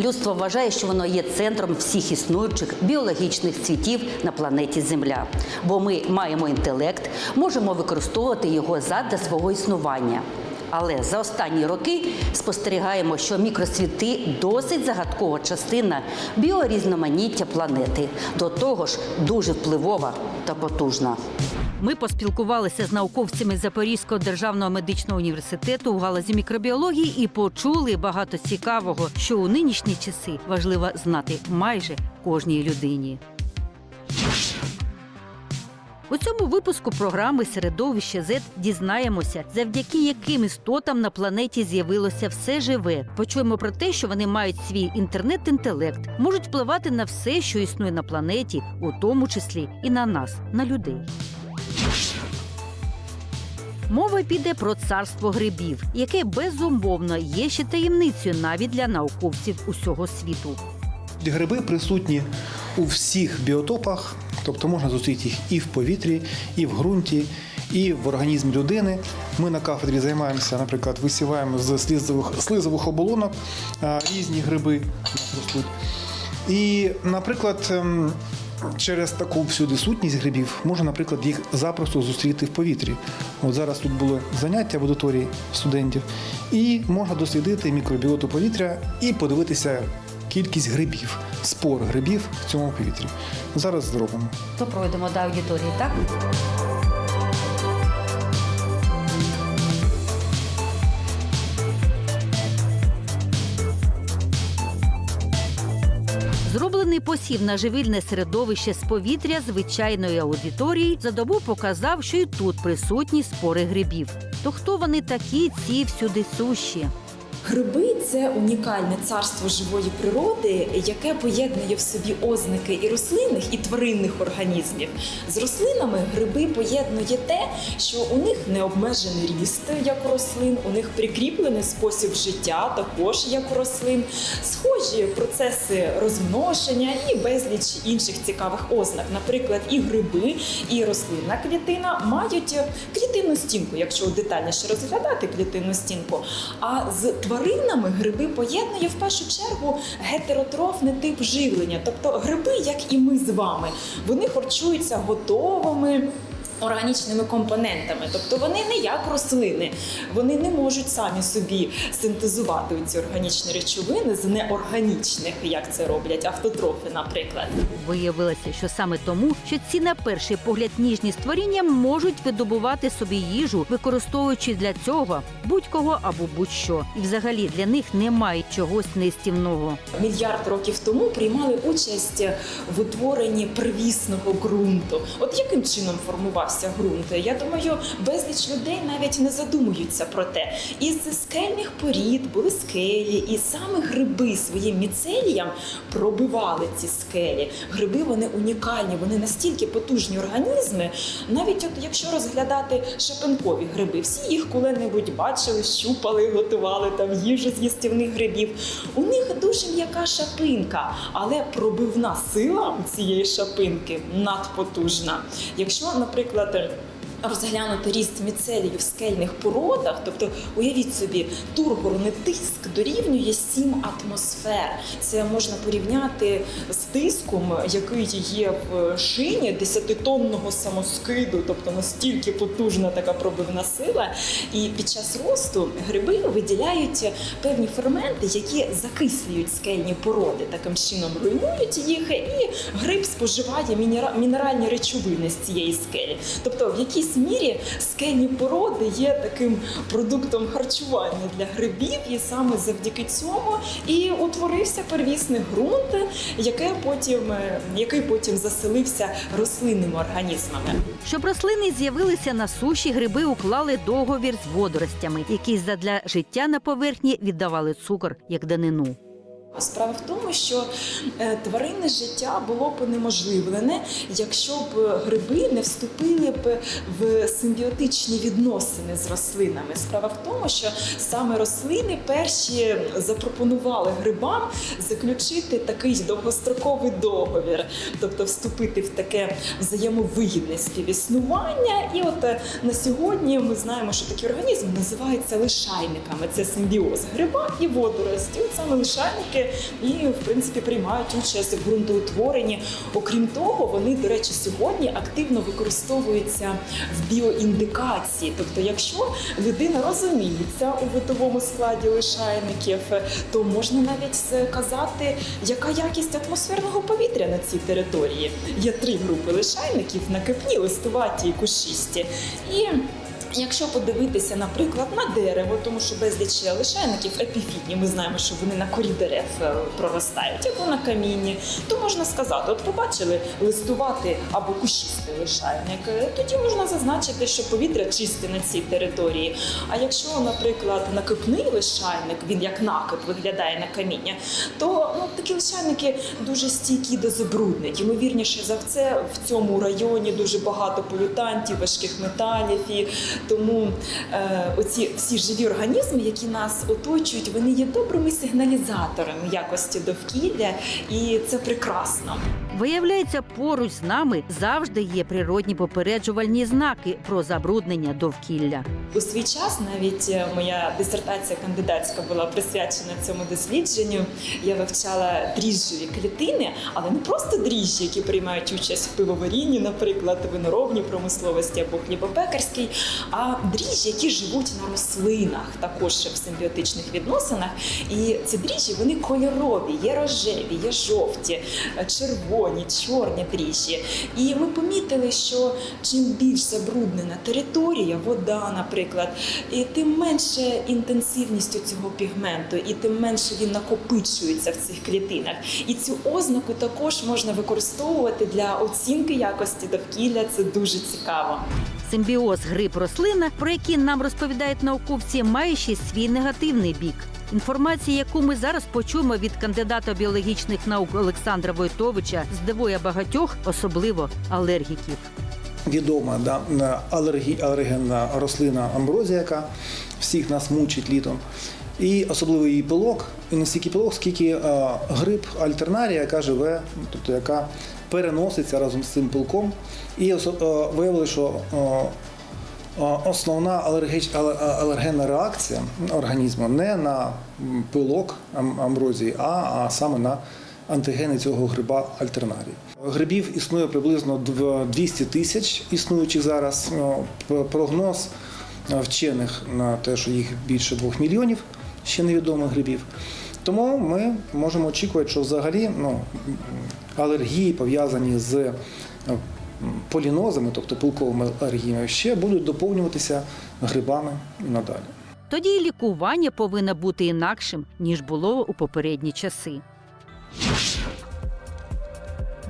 Людство вважає, що воно є центром всіх існуючих біологічних цвітів на планеті Земля. Бо ми маємо інтелект, можемо використовувати його задля свого існування. Але за останні роки спостерігаємо, що мікросвіти досить загадкова частина біорізноманіття планети. До того ж, дуже впливова та потужна. Ми поспілкувалися з науковцями Запорізького державного медичного університету у галузі мікробіології і почули багато цікавого, що у нинішні часи важливо знати майже кожній людині. У цьому випуску програми Середовище Z дізнаємося, завдяки яким істотам на планеті з'явилося все живе. Почуємо про те, що вони мають свій інтернет-інтелект, можуть впливати на все, що існує на планеті, у тому числі і на нас, на людей. Мова піде про царство грибів, яке безумовно є ще таємницею навіть для науковців усього світу. Гриби присутні у всіх біотопах, тобто можна зустріти їх і в повітрі, і в ґрунті, і в організмі людини. Ми на кафедрі займаємося, наприклад, висіваємо з слизових, слизових оболонок різні гриби ростуть. І, наприклад, ем, через таку всюди сутність грибів можна, наприклад, їх запросто зустріти в повітрі. От зараз тут було заняття в аудиторії студентів, і можна дослідити мікробіоту повітря і подивитися кількість грибів, спор грибів в цьому повітрі. Зараз зробимо. То пройдемо до аудиторії, так? Зроблений посів на живильне середовище з повітря звичайної аудиторії за добу показав, що і тут присутні спори грибів. То хто вони такі, ці всюди сущі? Гриби це унікальне царство живої природи, яке поєднує в собі ознаки і рослинних, і тваринних організмів. З рослинами гриби поєднує те, що у них необмежений ріст, як у рослин, у них прикріплений спосіб життя, також як у рослин, схожі процеси розмноження і безліч інших цікавих ознак. Наприклад, і гриби, і рослинна клітина мають клітинну стінку, якщо детальніше розглядати клітинну стінку. А з тваринами гриби поєднує в першу чергу гетеротрофний тип живлення. Тобто гриби, як і ми з вами, вони харчуються готовими. Органічними компонентами, тобто вони не як рослини, вони не можуть самі собі синтезувати ці органічні речовини з неорганічних, як це роблять автотрофи, наприклад. Виявилося, що саме тому, що ці на перший погляд ніжні створіння можуть видобувати собі їжу, використовуючи для цього будь-кого або будь-що. І взагалі для них немає чогось нестівного. Мільярд років тому приймали участь в утворенні первісного ґрунту. От яким чином формувався ґрунт? Я думаю, безліч людей навіть не задумуються про те. Із скельних порід були скелі, і саме гриби своїм міцеліям пробивали ці скелі. Гриби вони унікальні, вони настільки потужні організми. Навіть от якщо розглядати шипенкові гриби, всі їх коли-небудь бачили, щупали, готували там їжу з їстівних грибів. У них дуже м'яка шапинка, але пробивна сила цієї шапинки надпотужна. Якщо, наприклад, Inglaterra. Розглянути ріст міцелію в скельних породах, тобто уявіть собі, тургорний тиск дорівнює 7 атмосфер. Це можна порівняти з тиском, який є в шині 10-тонного самоскиду, тобто настільки потужна така пробивна сила. І під час росту гриби виділяють певні ферменти, які закислюють скельні породи, таким чином руйнують їх, і гриб споживає мінера- мінеральні речовини з цієї скелі. Тобто, в якійсь мірі скельні породи є таким продуктом харчування для грибів, і саме завдяки цьому і утворився первісний ґрунт, який потім, е, який потім заселився рослинними організмами. Щоб рослини з'явилися на суші, гриби уклали договір з водоростями, які задля життя на поверхні віддавали цукор як данину. Справа в тому, що е, тваринне життя було б унеможливлене, якщо б гриби не вступили б в симбіотичні відносини з рослинами. Справа в тому, що саме рослини перші запропонували грибам заключити такий довгостроковий договір, тобто вступити в таке взаємовигідне співіснування. І от е, на сьогодні ми знаємо, що такі організми називаються лишайниками. Це симбіоз гриба і водорості. От саме лишайники личайники і, в принципі, приймають участь в ґрунтоутворенні. Окрім того, вони, до речі, сьогодні активно використовуються в біоіндикації. Тобто, якщо людина розуміється у видовому складі лишайників, то можна навіть сказати, яка якість атмосферного повітря на цій території. Є три групи лишайників накипні, листуваті і кущисті. І Якщо подивитися, наприклад, на дерево, тому що безліч лишайників епіфітні, ми знаємо, що вони на корі дерев е, проростають, або на камінні, то можна сказати, от побачили листувати або кущистий лишайник, е, тоді можна зазначити, що повітря чисте на цій території. А якщо, наприклад, накипний лишайник, він як накип виглядає на каміння, то ну, такі лишайники дуже стійкі до забруднень. Ймовірніше за це в цьому районі дуже багато полютантів, важких металів і тому е, оці всі живі організми, які нас оточують, вони є добрими сигналізаторами якості довкілля, і це прекрасно. Виявляється, поруч з нами завжди є природні попереджувальні знаки про забруднення довкілля. У свій час навіть е, моя дисертація кандидатська була присвячена цьому дослідженню. Я вивчала дріжджові клітини, але не просто дріжджі, які приймають участь в пивоварінні, наприклад, виноробній промисловості або хлібопекарській, а дріжджі, які живуть на рослинах, також в симбіотичних відносинах. І ці дріжджі вони кольорові, є рожеві, є жовті, е, червоні, чорні дріжджі. І ми помітили, що чим більш забруднена територія, вода, наприклад, і тим менше інтенсивність цього пігменту, і тим менше він накопичується в цих клітинах. І цю ознаку також можна використовувати для оцінки якості довкілля. Це дуже цікаво. Симбіоз гриб рослина, про які нам розповідають науковці, має ще свій негативний бік. Інформація, яку ми зараз почуємо від кандидата біологічних наук Олександра Войтовича, здивує багатьох, особливо алергіків. відома да, алергі, алергенна рослина амброзія, яка всіх нас мучить літом. І особливо її пилок, і не стільки пилок, скільки е, гриб альтернарія, яка живе, тобто яка переноситься разом з цим пилком. І е, виявили, що е, основна алергенна реакція організму не на пилок амброзії, а, саме на антигени цього гриба альтернарії. Грибів існує приблизно дв- 200 тисяч існуючих зараз. Прогноз е, вчених на те, що їх більше 2 мільйонів ще невідомих грибів. Тому ми можемо очікувати, що взагалі ну, алергії пов'язані з е, полінозами, тобто пилковими алергіями, ще будуть доповнюватися грибами і надалі. Тоді і лікування повинно бути інакшим, ніж було у попередні часи.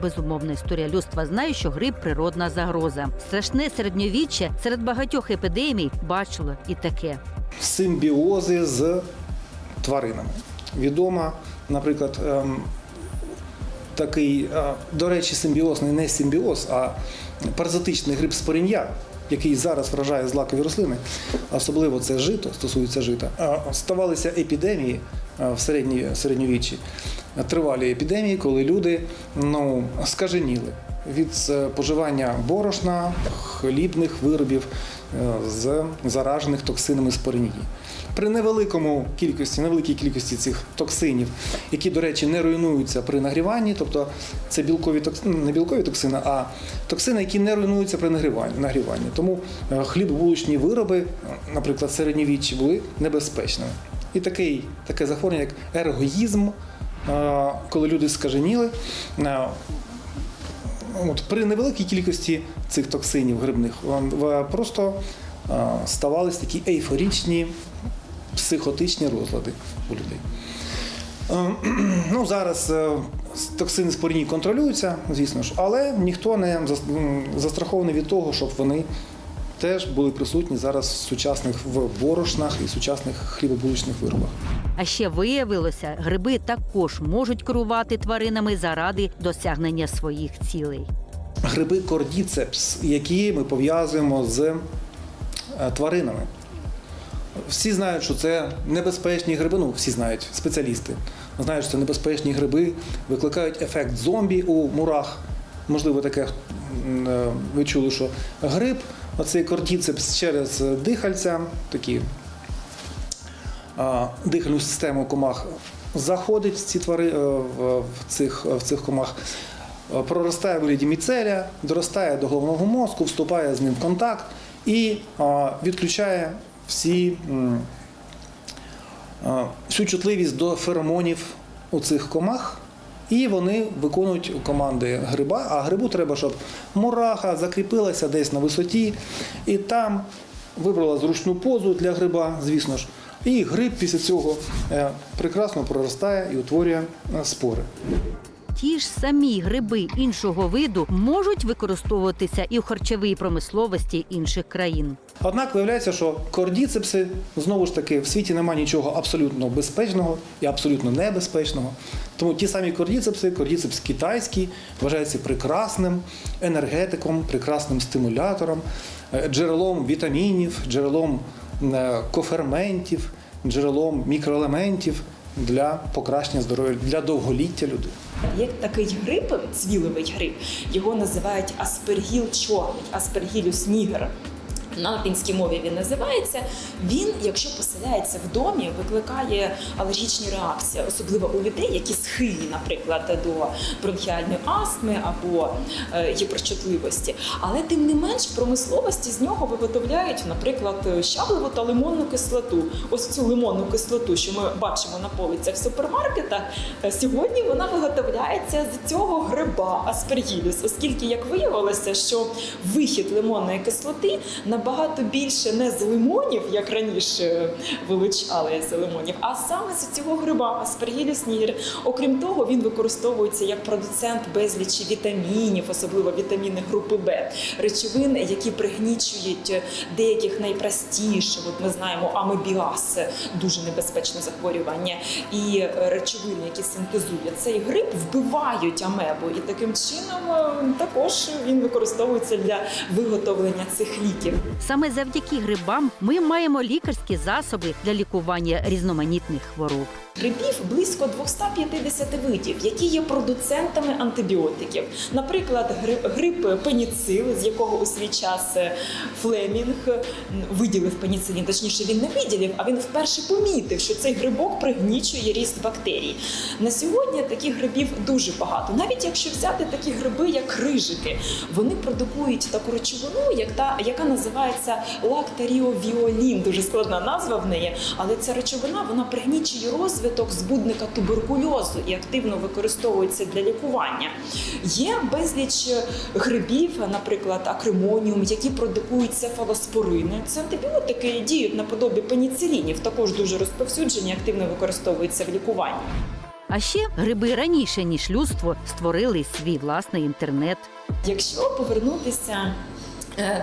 Безумовна історія людства знає, що гриб природна загроза. Страшне середньовіччя серед багатьох епідемій бачило і таке. симбіози з тваринами. Відома, наприклад, ем, такий, е, до речі, симбіоз не симбіоз, а паразитичний гриб споріння, який зараз вражає злакові рослини, особливо це жито, стосується жита. Е, Ставалися епідемії е, в середні, середньовіччі, тривалі епідемії, коли люди ну, скаженіли від споживання борошна, хлібних виробів з заражених токсинами споринії. При невеликому кількості, невеликій кількості цих токсинів, які, до речі, не руйнуються при нагріванні, тобто це білкові токсини, не білкові токсини, а токсини, які не руйнуються при нагріванні. Тому е, хлібобулочні вироби, е, наприклад, середньовіччі, були небезпечними. І такий, таке захворювання, як ергоїзм, е, коли люди скаженіли, От, при невеликій кількості цих токсинів грибних просто ставались такі ейфорічні психотичні розлади у людей. Е, Ну, зараз е, токсини спорінні контролюються, звісно ж, але ніхто не застрахований від того, щоб вони теж були присутні зараз в сучасних в борошнах і сучасних хлібобулочних виробах. А ще виявилося, гриби також можуть керувати тваринами заради досягнення своїх цілей. гриби кордіцепс, які ми пов'язуємо з е, тваринами. Всі знають, що це небезпечні гриби. Ну, всі знають, спеціалісти знають, що це небезпечні гриби, викликають ефект зомбі у мурах. Можливо, таке е, ви чули, що гриб, оцей кордіцепс через дихальця, такі дихальну систему комах заходить в ці твари е, в, цих, в цих комах, проростає в вигляді міцелія, доростає до головного мозку, вступає з ним в контакт і відключає всі, всю чутливість до феромонів у цих комах. І вони виконують команди гриба, а грибу треба, щоб мураха закріпилася десь на висоті, і там вибрала зручну позу для гриба, звісно ж. І гриб після цього е, прекрасно проростає і утворює е, спори. Ті ж самі гриби іншого виду можуть використовуватися і в харчовій промисловості інших країн. Однак виявляється, що кордіцепси знову ж таки в світі немає нічого абсолютно безпечного і абсолютно небезпечного. Тому ті самі кордіцепси, кордіцепс китайський, вважається прекрасним енергетиком, прекрасним стимулятором, е, джерелом вітамінів, джерелом е, коферментів, джерелом мікроелементів для покращення здоров'я, для довголіття людини. Є такий грип, цвілевий гриб, його називають аспергіл чорний, аспергілюс нігер. На латинській мові він називається. Він, якщо поселяється в домі, викликає алергічні реакції, особливо у людей, які схильні, наприклад, до бронхіальної астми або е, гіперчутливості. Але тим не менш, промисловості з нього виготовляють, наприклад, щавлеву та лимонну кислоту. Ось цю лимонну кислоту, що ми бачимо на полицях в супермаркетах, е, сьогодні вона виготовляється з цього гриба аспергілюс, оскільки як виявилося, що вихід лимонної кислоти набагато більше не з лимонів, як раніше вилучали з лимонів, а саме з цього гриба аспергілюс нігер. Окрім того, він використовується як продуцент безлічі вітамінів, особливо вітаміни групи Б, речовин, які пригнічують деяких найпростіших. От ми знаємо амебіаз, дуже небезпечне захворювання, і речовини, які синтезують цей гриб, вбивають амебу, і таким чином е, також він використовується для виготовлення цих ліків. Саме завдяки грибам ми маємо лікарські засоби для лікування різноманітних хвороб. Грибів близько 250 видів, які є продуцентами антибіотиків. Наприклад, гри- гриб пеніцил, з якого у свій час е, Флемінг виділив пеніцилін, точніше він не виділив, а він вперше помітив, що цей грибок пригнічує ріст бактерій. На сьогодні таких грибів дуже багато. Навіть якщо взяти такі гриби, як рижики, вони продукують таку речовину, як та, яка називається лактаріовіолін. Дуже складна назва в неї, але ця речовина вона пригнічує розвиток збудника туберкульозу і активно використовується для лікування. Є безліч грибів, наприклад, акримоніум, які продукують цефалоспорини. Це антибіотики діють наподобі пеніцилінів, також дуже розповсюджені, активно використовуються в лікуванні. А ще гриби раніше ніж людство створили свій власний інтернет. Якщо повернутися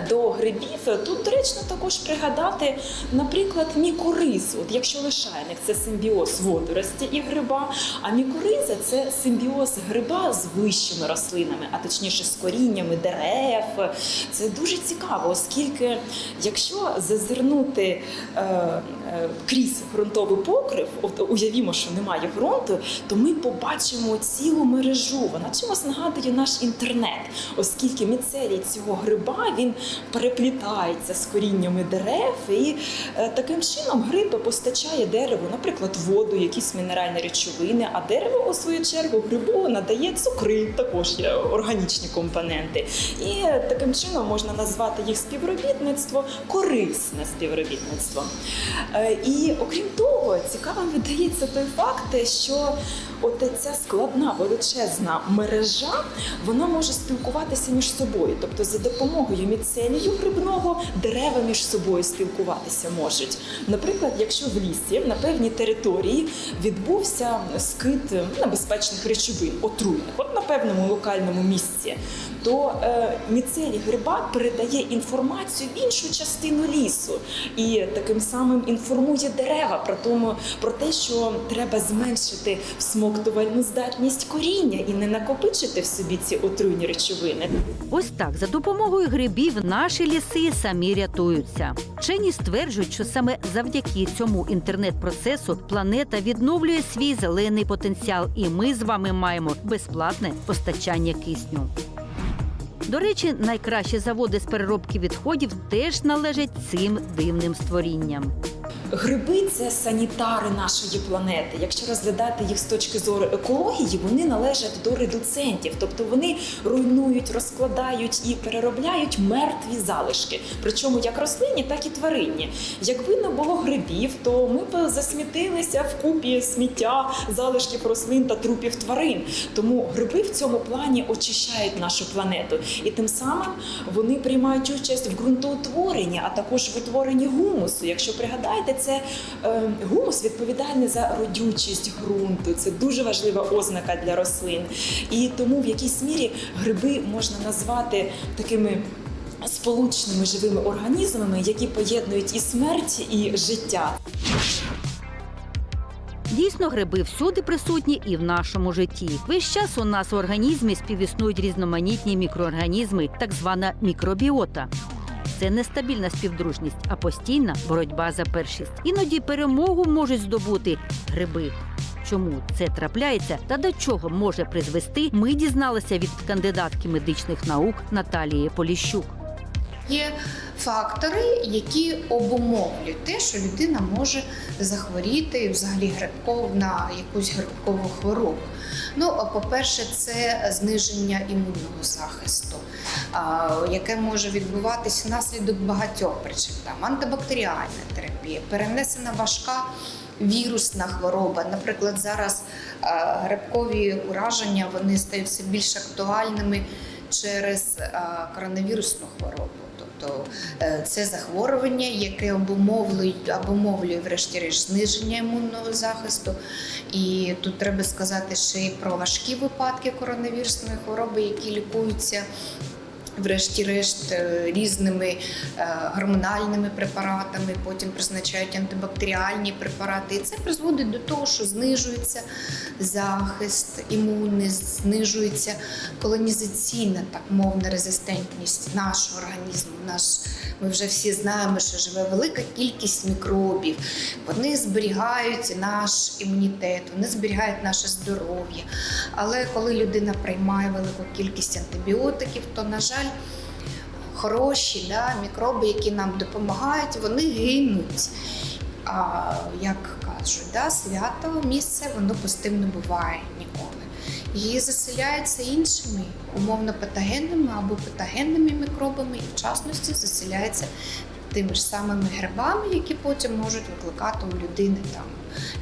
до грибів, тут доречно також пригадати, наприклад, мікоризу. От якщо лишайник це симбіоз водорості і гриба, а мікориза це симбіоз гриба з вищими рослинами, а точніше з коріннями дерев. Це дуже цікаво, оскільки якщо зазирнути е, е, крізь ґрунтовий покрив, от уявімо, що немає ґрунту, то ми побачимо цілу мережу. Вона чимось нагадує наш інтернет, оскільки міцелій цього гриба він переплітається з коріннями дерев, і е, таким чином гриб постачає дереву, наприклад, воду, якісь мінеральні речовини, а дерево, у свою чергу, грибу надає цукри, також є органічні компоненти. І таким чином можна назвати їх співробітництво корисне співробітництво. Е, І окрім того, цікавим видається той факт, що от ця складна величезна мережа вона може спілкуватися між собою, тобто за допомогою міцелію грибного дерева між собою спілкуватися можуть. Наприклад, якщо в лісі на певній території відбувся скид небезпечних речовин, отруйних, от на певному локальному місці, то е, міцелій гриба передає інформацію в іншу частину лісу і таким самим інформує дерева про тому, про те, що треба зменшити всмоктувальну здатність коріння і не накопичити в собі ці отруйні речовини. Ось так, за допомогою грибів наші ліси самі рятуються. Вчені стверджують, що саме завдяки цьому інтернет-процесу планета відновлює свій зелений потенціал, і ми з вами маємо безплатне постачання кисню. До речі, найкращі заводи з переробки відходів теж належать цим дивним створінням. Гриби це санітари нашої планети. Якщо розглядати їх з точки зору екології, вони належать до редуцентів, тобто вони руйнують, розкладають і переробляють мертві залишки. Причому як рослинні, так і тваринні. Якби не було грибів, то ми б засмітилися в купі сміття, залишків рослин та трупів тварин. Тому гриби в цьому плані очищають нашу планету, і тим самим вони приймають участь в ґрунтоутворенні, а також в утворенні гумусу. Якщо пригадаєте, це е, гумус відповідальний за родючість ґрунту. Це дуже важлива ознака для рослин. І тому в якійсь мірі гриби можна назвати такими. Сполучними живими організмами, які поєднують і смерть, і життя. Дійсно, гриби всюди присутні і в нашому житті. Весь час у нас в організмі співіснують різноманітні мікроорганізми, так звана мікробіота. Це не стабільна співдружність, а постійна боротьба за першість. Іноді перемогу можуть здобути гриби. Чому це трапляється та до чого може призвести, ми дізналися від кандидатки медичних наук Наталії Поліщук. Є фактори, які обумовлюють те, що людина може захворіти взагалі грибков на якусь грибкову хворобу. Ну, по-перше, це зниження імунного захисту, яке може відбуватися внаслідок багатьох причин. Там антибактеріальна терапія, перенесена важка. Вірусна хвороба, наприклад, зараз грибкові ураження вони стають все більш актуальними через коронавірусну хворобу. Тобто е, це захворювання, яке обумовлює, обумовлює врешті-решт зниження імунного захисту. І тут треба сказати ще й про важкі випадки коронавірусної хвороби, які лікуються. Врешті-решт е, різними е, гормональними препаратами, потім призначають антибактеріальні препарати. І це призводить до того, що знижується захист імунний, знижується колонізаційна, так мовна резистентність нашого організму. Наш, ми вже всі знаємо, що живе велика кількість мікробів. Вони зберігають наш імунітет, вони зберігають наше здоров'я. Але коли людина приймає велику кількість антибіотиків, то, на жаль, хороші да, мікроби, які нам допомагають, вони гинуть. А як кажуть, да, свято місце воно пустим не буває ніколи. Її заселяються іншими умовно патогенними або патогенними мікробами, і в частності заселяється тими ж самими грибами, які потім можуть викликати у людини там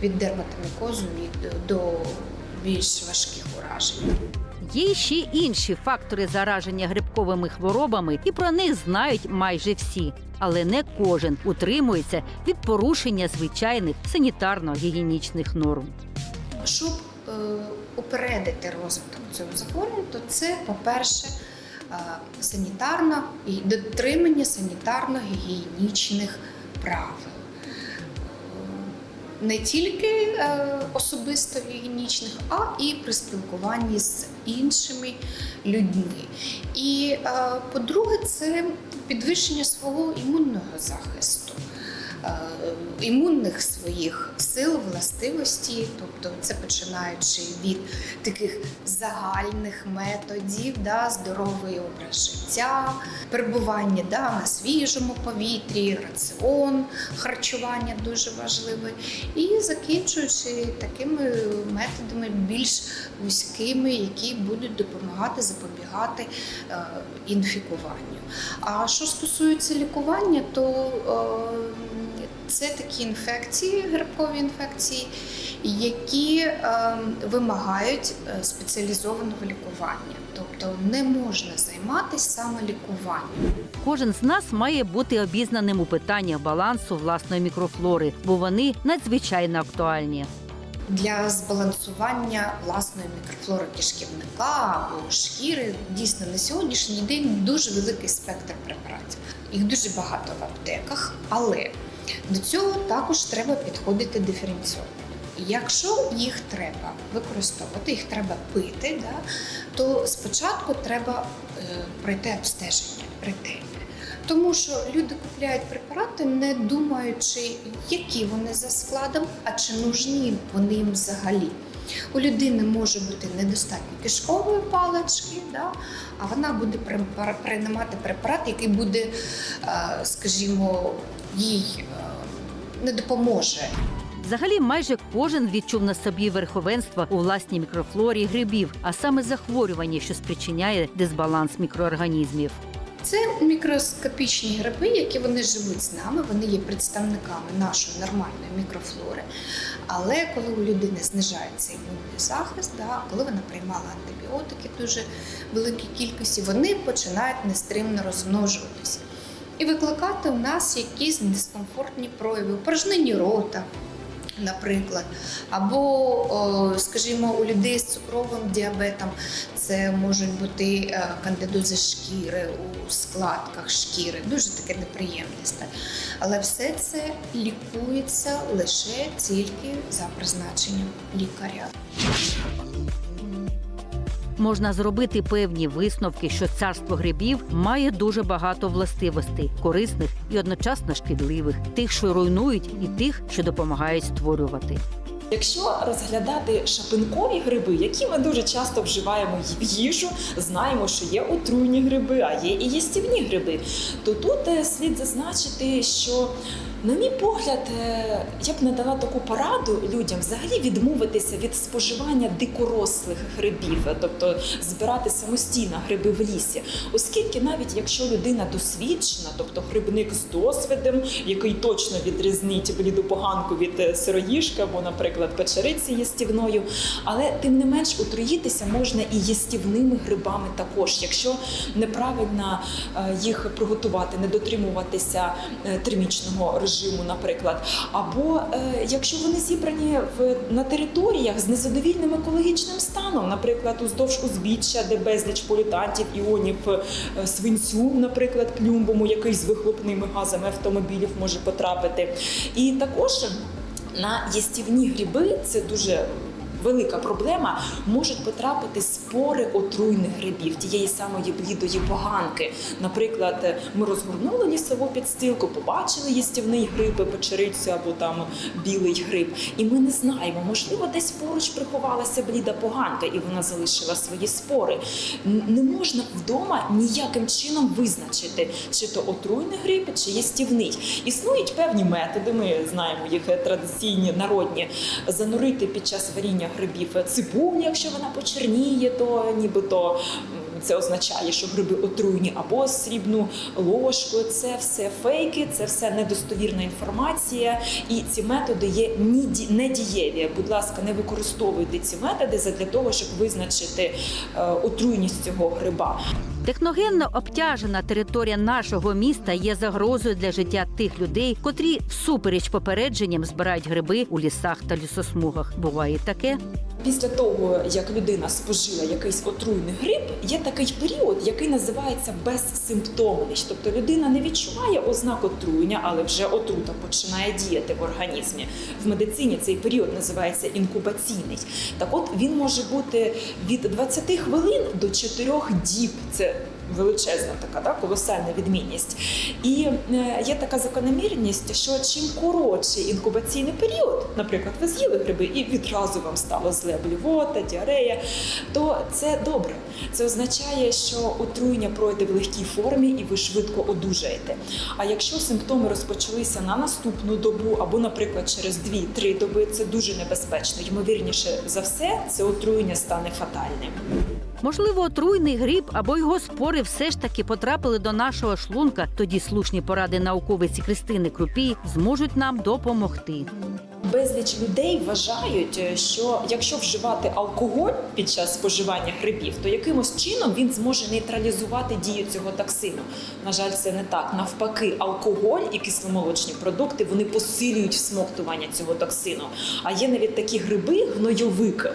від дерматомікозу до більш важких уражень. Є ще інші фактори зараження грибковими хворобами, і про них знають майже всі. Але не кожен утримується від порушення звичайних санітарно-гігієнічних норм. Щоб е, упередити розвиток цього захворювання, то це, по-перше, е, санітарно і дотримання санітарно-гігієнічних правил. Не тільки е, особисто гігієнічних, а і при спілкуванні з іншими людьми. І, е, по-друге, це підвищення свого імунного захисту імунних своїх сил, властивостей, тобто це починаючи від таких загальних методів, да, здоровий образ життя, перебування да, на свіжому повітрі, раціон, харчування дуже важливе, і закінчуючи такими методами більш вузькими, які будуть допомагати запобігати е, інфікуванню. А що стосується лікування, то е, це такі інфекції, грибкові інфекції, які е, вимагають спеціалізованого лікування. Тобто не можна займатися самолікуванням. Кожен з нас має бути обізнаним у питаннях балансу власної мікрофлори, бо вони надзвичайно актуальні. Для збалансування власної мікрофлори кишківника або шкіри дійсно на сьогоднішній день дуже великий спектр препаратів. Їх дуже багато в аптеках, але до цього також треба підходити диференційно. Якщо їх треба використовувати, їх треба пити, да, то спочатку треба е, пройти обстеження ретельне. Тому що люди купляють препарати, не думаючи, які вони за складом, а чи нужні вони їм взагалі. У людини може бути недостатньо кишкової палички, да, а вона буде при- приймати препарат, який буде, е, скажімо, їй е, не допоможе. Взагалі, майже кожен відчув на собі верховенство у власній мікрофлорі грибів, а саме захворювання, що спричиняє дисбаланс мікроорганізмів. Це мікроскопічні гриби, які вони живуть з нами, вони є представниками нашої нормальної мікрофлори. Але коли у людини знижається імунний захист, да, коли вона приймала антибіотики в дуже великій кількості, вони починають нестримно розмножуватися і викликати у нас якісь дискомфортні прояви, упражнені рота, наприклад, або, скажімо, у людей з цукровим діабетом це можуть бути е, кандидози шкіри у складках шкіри, дуже таке неприємне стан. Але все це лікується лише тільки за призначенням лікаря. Можна зробити певні висновки, що царство грибів має дуже багато властивостей корисних і одночасно шкідливих, тих, що руйнують, і тих, що допомагають створювати. Якщо розглядати шапинкові гриби, які ми дуже часто вживаємо в їжу, знаємо, що є отруйні гриби, а є і їстівні гриби, то тут е, слід зазначити, що, на мій погляд, е, я б надала таку пораду людям взагалі відмовитися від споживання дикорослих грибів, тобто збирати самостійно гриби в лісі, оскільки навіть якщо людина досвідчена, тобто грибник з досвідом, який точно відрізнить бліду поганку від е, або, наприклад, печериці їстівною, але тим не менш отруїтися можна і їстівними грибами також, якщо неправильно е, їх приготувати, не дотримуватися термічного режиму, наприклад, або е, якщо вони зібрані в на територіях з незадовільним екологічним станом, наприклад, уздовж узбіччя, де безліч політантів, іонів е, свинцю, наприклад, плюмбому, який з вихлопними газами автомобілів може потрапити, і також на їстівні гриби це дуже велика проблема. Можуть потрапити спори отруйних грибів, тієї самої блідої поганки. Наприклад, ми розгорнули лісову підстилку, побачили їстівний гриб, печерицю або там білий гриб, і ми не знаємо, можливо, десь поруч приховалася бліда поганка, і вона залишила свої спори. Не можна вдома ніяким чином визначити, чи то отруйний гриб, чи їстівний. Існують певні методи, ми знаємо їх е, традиційні народні. Занурити під час варіння грибів цибулю, якщо вона почерніє, то нібито це означає, що гриби отруйні, або срібну ложку. Це все фейки, це все недостовірна інформація, і ці методи є недієві. Будь ласка, не використовуйте ці методи для того, щоб визначити е, отруйність цього гриба. Техногенно обтяжена територія нашого міста є загрозою для життя тих людей, котрі всупереч попередженням збирають гриби у лісах та лісосмугах. Буває таке. Після того, як людина спожила якийсь отруйний гриб, є такий період, який називається безсимптомність. Тобто людина не відчуває ознак отруєння, але вже отрута починає діяти в організмі. В медицині цей період називається інкубаційний. Так от він може бути від 20 хвилин до 4 діб. Це величезна така да, колосальна відмінність. І е, є така закономірність, що чим коротший інкубаційний період, наприклад, ви з'їли гриби і відразу вам стало зле блювота, діарея, то це добре. Це означає, що отруєння пройде в легкій формі і ви швидко одужаєте. А якщо симптоми розпочалися на наступну добу або, наприклад, через 2-3 доби, це дуже небезпечно. Ймовірніше за все, це отруєння стане фатальним. Можливо, отруйний гриб або його спори все ж таки потрапили до нашого шлунка. Тоді слушні поради науковиці Кристини Крупій зможуть нам допомогти. Безліч людей вважають, е, що якщо вживати алкоголь під час споживання грибів, то якимось чином він зможе нейтралізувати дію цього токсину. На жаль, це не так. Навпаки, алкоголь і кисломолочні продукти вони посилюють всмоктування цього токсину. А є навіть такі гриби, гнойовик.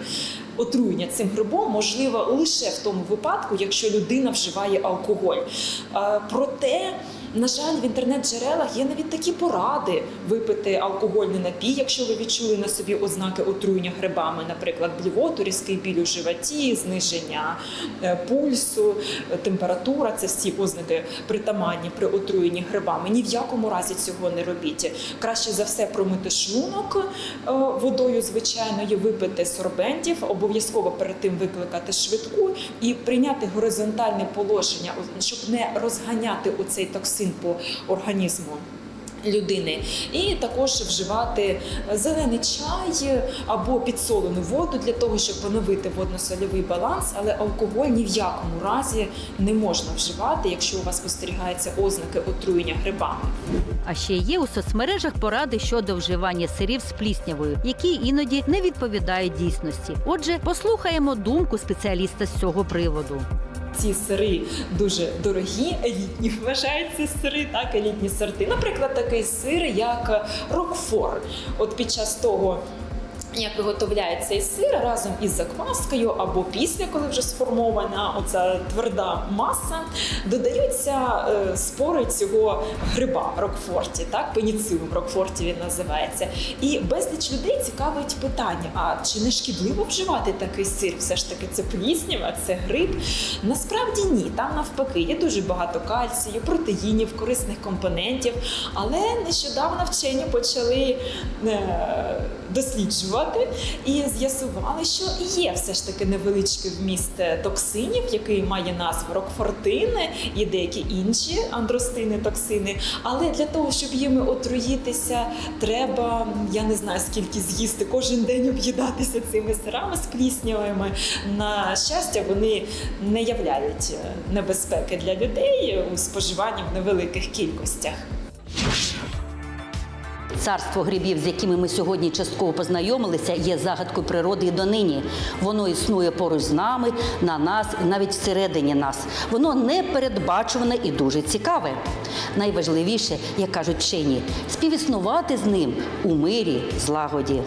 Отруєння цим грибом можливо лише в тому випадку, якщо людина вживає алкоголь. Е, Проте на жаль, в інтернет-джерелах є навіть такі поради випити алкогольний напій, якщо ви відчули на собі ознаки отруєння грибами, наприклад, блювоту, різкий біль у животі, зниження е, пульсу, е, температура це всі ознаки притаманні при отруєнні грибами. Ні в якому разі цього не робіть. Краще за все промити шлунок е, водою звичайною, випити сорбентів, обов'язково перед тим викликати швидку і прийняти горизонтальне положення, щоб не розганяти оцей токсин по організму. людини, і також вживати зелений чай або підсолену воду для того, щоб поновити водно-сольовий баланс, але алкоголь ні в якому разі не можна вживати, якщо у вас спостерігаються ознаки отруєння грибами. А ще є у соцмережах поради щодо вживання сирів з пліснявою, які іноді не відповідають дійсності. Отже, послухаємо думку спеціаліста з цього приводу. Ці сири дуже дорогі, елітні вважаються сири, так, елітні сорти. Наприклад, такий сир, як Рокфор. От під час того. Як виготовляють цей сир разом із закваскою або після, коли вже сформована оця тверда маса, додаються е, спори цього гриба Рокфорті, так пеніцилум Рокфорті він називається. І безліч людей цікавить питання: а чи не шкідливо вживати такий сир? Все ж таки, це пліснява, це гриб. Насправді ні, там навпаки є дуже багато кальцію, протеїнів, корисних компонентів. Але нещодавно вчені почали е, досліджувати і з'ясували, що є все ж таки невеличкий вміст токсинів, який має назву рокфортини і деякі інші андростини, токсини. Але для того, щоб їми отруїтися, треба я не знаю скільки з'їсти кожен день об'їдатися цими сирами з пліснявими. На щастя, вони не являють е, небезпеки для людей у споживанні в невеликих кількостях. Царство грибів, з якими ми сьогодні частково познайомилися, є загадкою природи і донині. Воно існує поруч з нами, на нас і навіть всередині нас. Воно непередбачуване і дуже цікаве. Найважливіше, як кажуть вчені, співіснувати з ним у мирі, злагоді.